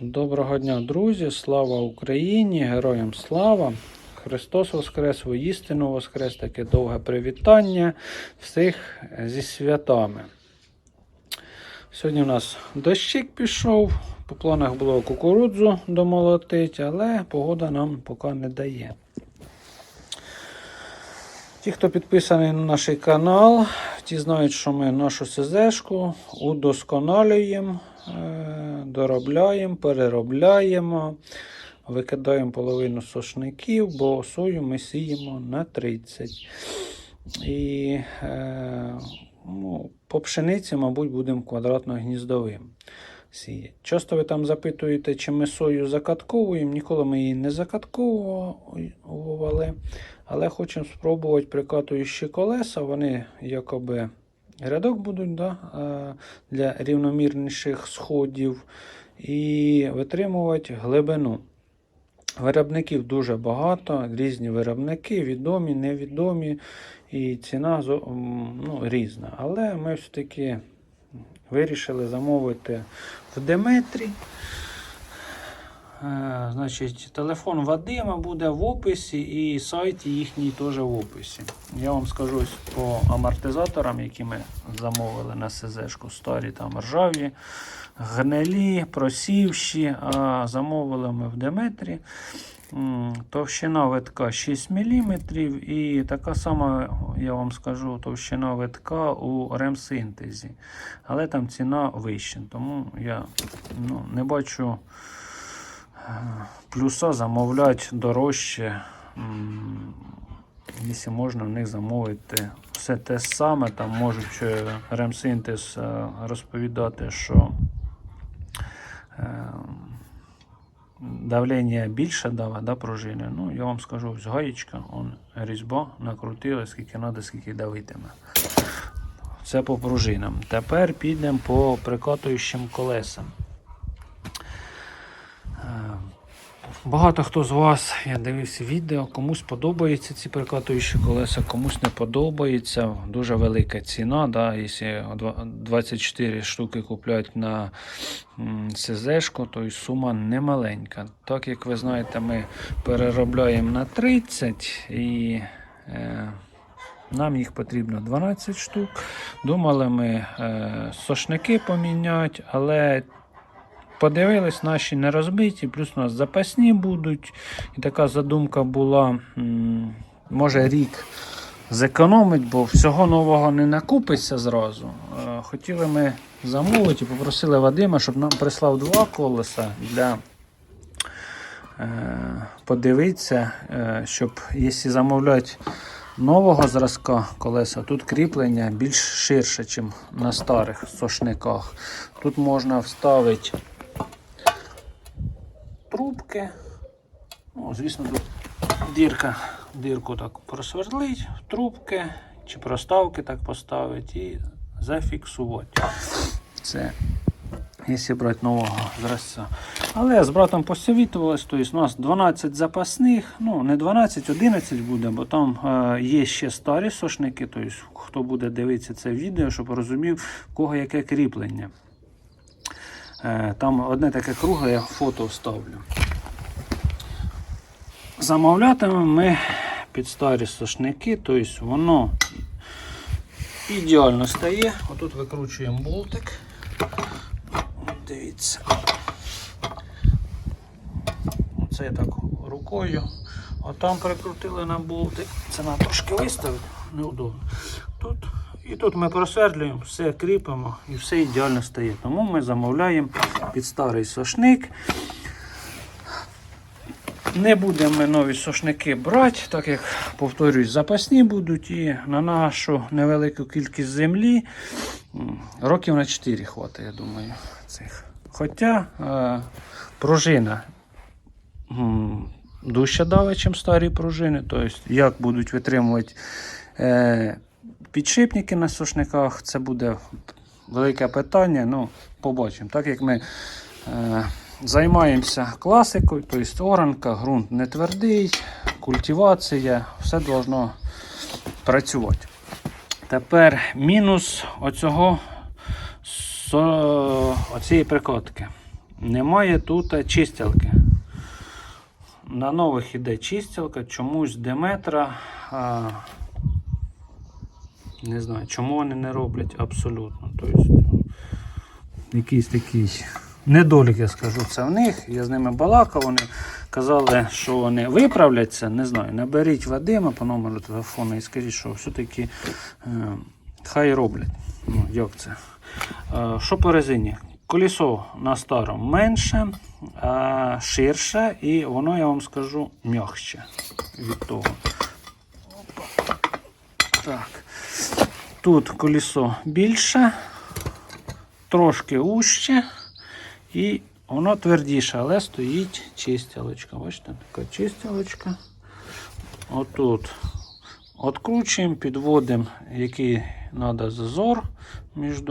Доброго дня, друзі! Слава Україні! Героям слава! Христос Воскрес, воістину Воскрес, таке довге привітання всіх зі святами. Сьогодні у нас дощик пішов, по планах було кукурудзу домолотити, але погода нам поки не дає. Ті, хто підписаний на наш канал, ті знають, що ми нашу СЗшку удосконалюємо, доробляємо, переробляємо, викидаємо половину сошників, бо сою ми сіємо на 30. І е, ну, по пшениці, мабуть, будемо квадратно-гніздовим сіяти. Часто ви там запитуєте, чи ми сою закатковуємо. Ніколи ми її не закатковували. Але хочемо спробувати прикатуючі колеса. Вони якоби рядок будуть да, е, для рівномірніших сходів і витримувати глибину. Виробників дуже багато, різні виробники, відомі, невідомі, і ціна ну, різна. Але ми все-таки вирішили замовити в Деметрі. Е, Значить, телефон Вадима буде в описі і сайт їхній теж в описі. Я вам скажу по амортизаторам, які ми замовили на СЗшку, старі там ржаві, гнилі, просівші, а замовили ми в Деметрі. Товщина витка 6 мм і така сама, я вам скажу, товщина витка у ремсинтезі. Але там ціна вища. Тому я ну, не бачу плюса замовляти дорожче. Якщо можна в них замовити все те саме, там можуть ремсинтез розповідати, що е, давлення більше дава, да, пружини. Ну, я вам скажу, ось гаєчка, он, різьба накрутила, скільки треба, скільки давитиме. Це по пружинам. Тепер підемо по прикатуючим колесам. Е, Багато хто з вас, я дивився відео, комусь подобаються ці прикатуючі колеса, комусь не подобається. Дуже велика ціна. Да? Якщо 24 штуки купляють на СЗшку, то й сума немаленька. Так як ви знаєте, ми переробляємо на 30 і е, нам їх потрібно 12 штук. Думали ми е, сошники поміняти, але подивились, наші не розбиті, плюс у нас запасні будуть. І така задумка була, може рік зекономить, бо всього нового не накупиться зразу. Е, Хотіли ми замовити і попросили Вадима, щоб нам прислав два колеса для е, подивитися, е, щоб якщо замовляти нового зразка колеса, тут кріплення більш ширше, ніж на старих сошниках. Тут можна вставити трубки. Ну, звісно, тут дірка, дірку так просверлить, трубки чи проставки так поставити і зафіксувати. Це якщо брати нового зразця. Але з братом посовітувалися, тобто у нас 12 запасних, ну не 12, 11 буде, бо там е, є ще старі сошники, тобто хто буде дивитися це відео, щоб розумів, в кого яке кріплення. Е, Там одне таке кругле, я фото вставлю. Замовлятимемо ми під старі сошники, тобто воно ідеально стає. Отут викручуємо болтик. Дивіться. Оце я так рукою. Отам прикрутили на болтик. Це на трошки виставити, неудобно. Тут і тут ми просвердлюємо, все кріпимо і все ідеально стає. Тому ми замовляємо під старий сошник. Не будемо ми нові сошники брати, так як, повторюсь, запасні будуть і на нашу невелику кількість землі років на 4 хватить, я думаю. цих. Хоча е, пружина дужче давить, ніж старі пружини. Тобто, як будуть витримувати е, підшипники на сушниках, це буде велике питання. Ну, побачимо. Так як ми е, займаємося класикою, тобто оранка, ґрунт не твердий, культивація, все должно працювати. Тепер мінус оцього оцієї прикладки. немає тут чистілки. На нових іде чистілка, чомусь Деметра. Не знаю, чому вони не роблять абсолютно. Тобто, якийсь такий недолік, я скажу, це в них. Я з ними балакав, вони казали, що вони виправляться. Не знаю, наберіть Вадима по номеру телефону і скажіть, що все-таки е, хай роблять. Ну, як це? Е, що по резині? Колесо на старому менше, а ширше, і воно, я вам скажу, м'якше від того. Так. Тут колесо більше, трошки ужче, і воно твердіше, але стоїть чистілочка. Бачите, така чистілочка. Отут Откручуємо, підводимо, який треба зазор між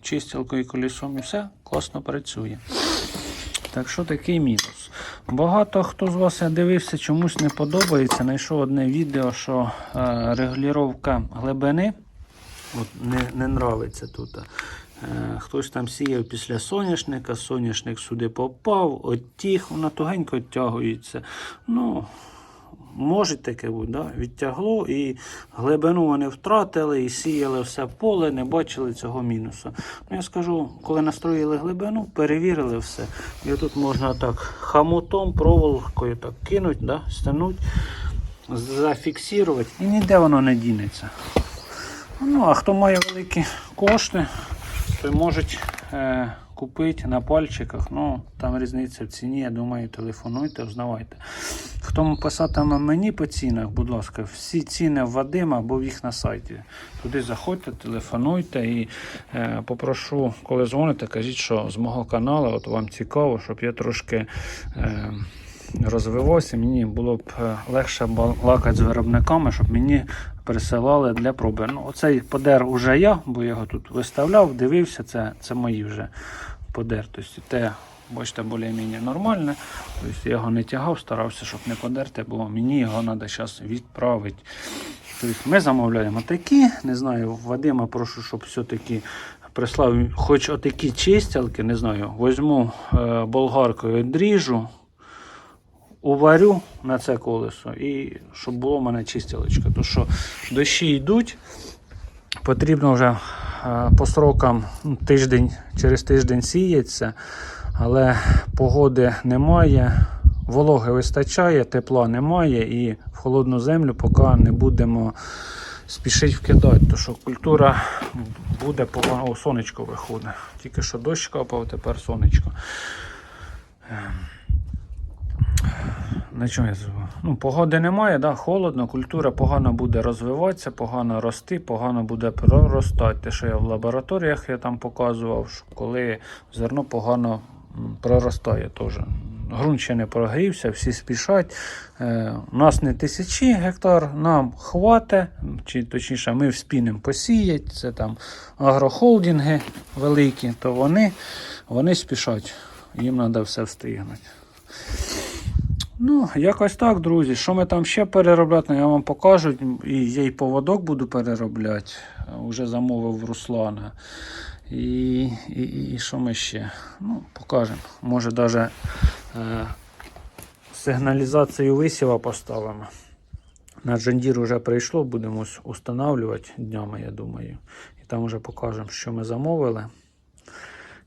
чистілкою і колесом, і все класно працює. Так що такий мінус. Багато хто з вас я дивився, чомусь не подобається. Знайшов одне відео, що е, регулювання глибини от, не, не нравиться тут. Е, хтось там сіяв після соняшника, соняшник сюди попав, оттіг, вона тугенько відтягується. Ну, Може таке бути, да? відтягло і глибину вони втратили і сіяли все поле, не бачили цього мінусу. Ну, я скажу, коли настроїли глибину, перевірили все. І тут можна так хамутом, проволокою так кинуть, да? стянуть, зафіксувати і ніде воно не дінеться. Ну, а хто має великі кошти, той можуть е, купити на пальчиках. Ну, там різниця в ціні, я думаю, телефонуйте, узнавайте. Хто писатиме мені по цінах, будь ласка, всі ціни в Вадима або в їх на сайті. Туди заходьте, телефонуйте і е, попрошу, коли дзвоните, кажіть, що з мого каналу от вам цікаво, щоб я трошки. Е, розвивався, мені було б е, легше балакати з виробниками, щоб мені присилали для проби. Ну, Оцей подер уже я, бо я його тут виставляв, дивився, це, це мої вже подер. Тобто те, бачите, більш-менш нормальне. Тобто я його не тягав, старався, щоб не подерти, бо мені його треба зараз відправити. Тобто Ми замовляємо такі. Не знаю, Вадима прошу, щоб все-таки прислав хоч отакі чистялки, не знаю, візьму е, болгаркою відріжу уварю на це колесо і щоб було в мене чистілочка. Тому що дощі йдуть, потрібно вже е, по срокам ну, тиждень, через тиждень сіється, але погоди немає, вологи вистачає, тепла немає і в холодну землю поки не будемо спішити вкидати, тому що культура буде погано. О, сонечко виходить. Тільки що дощ капав, тепер сонечко. На чому? Ну, погоди немає, да, холодно, культура погано буде розвиватися, погано рости, погано буде проростати. Те, що я в лабораторіях я там показував, що коли зерно погано проростає теж. Грунт ще не прогрівся, всі спішать. Е, у нас не тисячі гектар, нам хватить, чи точніше, ми вспінемо посіяти. Це там агрохолдинги великі, то вони, вони спішать. Їм треба все встигнути. Ну, якось так, друзі. Що ми там ще переробляти, я вам покажу. І я і поводок буду переробляти. Уже замовив Руслана. І, і, і що ми ще? Ну, покажемо. Може навіть е, сигналізацію висіва поставимо. На Джандір вже прийшло, будемо устанавлювати днями, я думаю. І там вже покажемо, що ми замовили.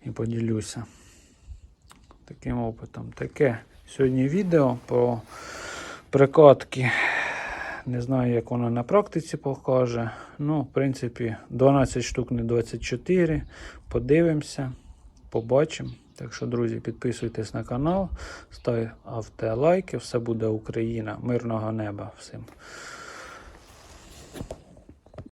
І поділюся таким опитом. Таке сьогодні відео про прикатки. Не знаю, як воно на практиці покаже. Ну, в принципі, 12 штук не 24. Подивимося, побачимо. Так що, друзі, підписуйтесь на канал, ставте лайки, все буде Україна, мирного неба всім.